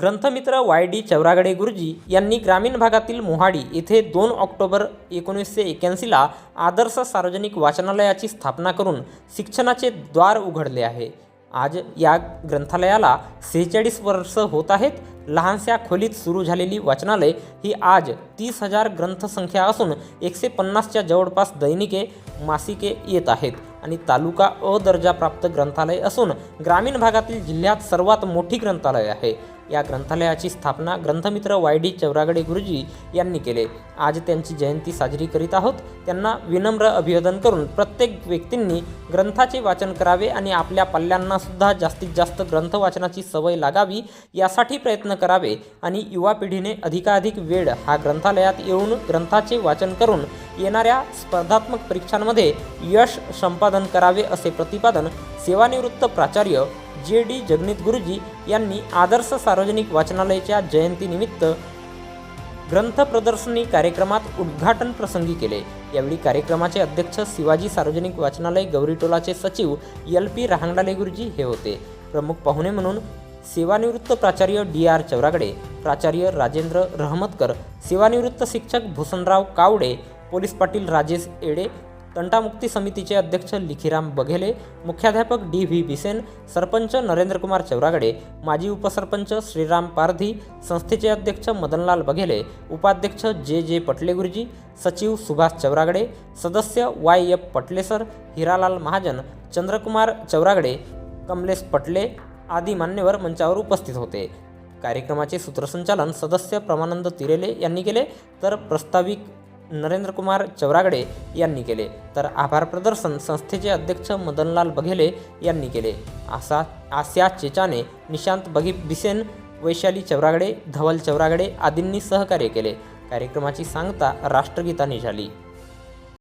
ग्रंथमित्र Y D Chauragade गुरुजी यांनी ग्रामीण भागातील मोहाडी येथे दोन ऑक्टोबर एकोणीसशे एक्याऐंशीला आदर्श सार्वजनिक वाचनालयाची स्थापना करून शिक्षणाचे द्वार उघडले आहे. आज या ग्रंथालयाला सेहेचाळीस वर्ष होत आहेत. लहानशा खोलीत सुरू झालेली वाचनालय ही आज तीस हजार ग्रंथसंख्या असून एकशे पन्नासच्या जवळपास दैनिके मासिके येत आहेत आणि तालुका अ दर्जाप्राप्त ग्रंथालय असून ग्रामीण भागातील जिल्ह्यात सर्वात मोठी ग्रंथालय आहे. या ग्रंथालयाची स्थापना ग्रंथमित्र वाय डी चौरागडे गुरुजी यांनी केले. आज त्यांची जयंती साजरी करीत आहोत. त्यांना विनम्र अभिवादन करून प्रत्येक व्यक्तींनी ग्रंथाचे वाचन करावे आणि आपल्या पल्ल्यांना सुद्धा जास्तीत जास्त ग्रंथ वाचनाची सवय लागावी यासाठी प्रयत्न करावे आणि युवा पिढीने अधिकाधिक वेळ हा ग्रंथालयात येऊन ग्रंथाचे वाचन करून येणाऱ्या स्पर्धात्मक परीक्षांमध्ये यश संपादन करावे असे प्रतिपादन सेवानिवृत्त प्राचार्य जे डी जगनीत गुरुजी यांनी आदर्श सार्वजनिक वाचनालयाच्या जयंतीनिमित्त ग्रंथ प्रदर्शनी कार्यक्रमात उद्घाटन प्रसंगी केले. यावेळी कार्यक्रमाचे अध्यक्ष शिवाजी सार्वजनिक वाचनालय गौरीटोलाचे सचिव एल पी रहांगडाले गुरुजी हे होते. प्रमुख पाहुणे म्हणून सेवानिवृत्त प्राचार्य डी आर चौरागडे प्राचार्य राजेंद्र रहमतकर सेवानिवृत्त शिक्षक भूषणराव कावडे पोलीस पाटील राजेश एडे तंटामुक्ती समितीचे अध्यक्ष लिखीराम बघेले मुख्याध्यापक डी व्ही बिसेन सरपंच नरेंद्रकुमार चौरागडे माजी उपसरपंच श्रीराम पारधी संस्थेचे अध्यक्ष मदनलाल बघेले उपाध्यक्ष जे जे पटले गुरुजी सचिव सुभाष चौरागडे सदस्य वाय एफ पटलेसर हिरालाल महाजन चंद्रकुमार चौरागडे कमलेश पटले आदी मान्यवर मंचावर उपस्थित होते. कार्यक्रमाचे सूत्रसंचालन सदस्य प्रमानंद तिरेले यांनी केले तर प्रस्ताविक नरेंद्रकुमार चौरागडे यांनी केले. तर आभार प्रदर्शन संस्थेचे अध्यक्ष मदनलाल बघेले यांनी केले. आसा आस्या चेचाने निशांत बघी बिसेन वैशाली चौरागडे धवल चौरागडे आदींनी सहकार्य केले. कार्यक्रमाची सांगता राष्ट्रगीताने झाली.